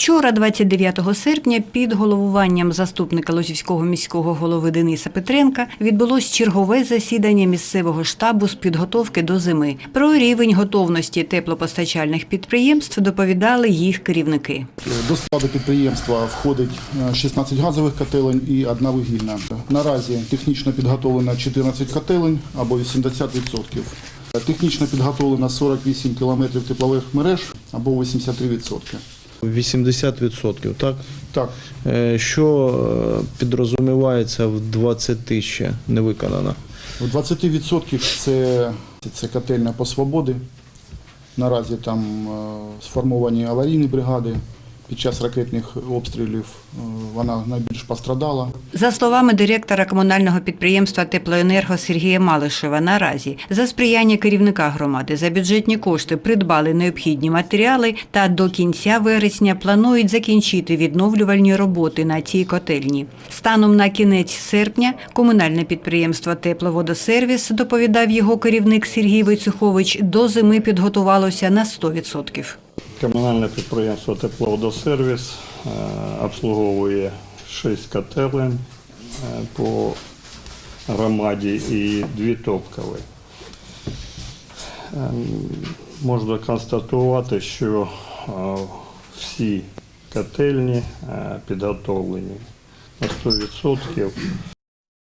Вчора, 29 серпня, під головуванням заступника Лозівського міського голови Дениса Петренка відбулось чергове засідання місцевого штабу з підготовки до зими. Про рівень готовності теплопостачальних підприємств доповідали їх керівники. До складу підприємства входить е, 16 газових котелень і одна вугільна. Наразі технічно підготовлено 14 котелень або 80%. Технічно підготовлено 48 кілометрів теплових мереж або 83%. 80%, так? Так, Е, Що е, підрозумівається в 20 ще не виконано? в 20% це, це котельня по свободи. Наразі там е, сформовані аварійні бригади. Під час ракетних обстрілів е, вона найбільш пострадала. За словами директора комунального підприємства Теплоенерго Сергія Малишева, наразі за сприяння керівника громади за бюджетні кошти придбали необхідні матеріали та до кінця вересня планують закінчити відновлювальні роботи на цій котельні. Станом на кінець серпня комунальне підприємство Тепловодосервіс, доповідав його керівник Сергій Войцехович, до зими підготувалося на 100%. Комунальне підприємство Тепловодосервіс е, обслуговує 6 котелень е, по громаді і дві топкові. Е, Можна констатувати, що е, всі котельні підготовлені на 100%.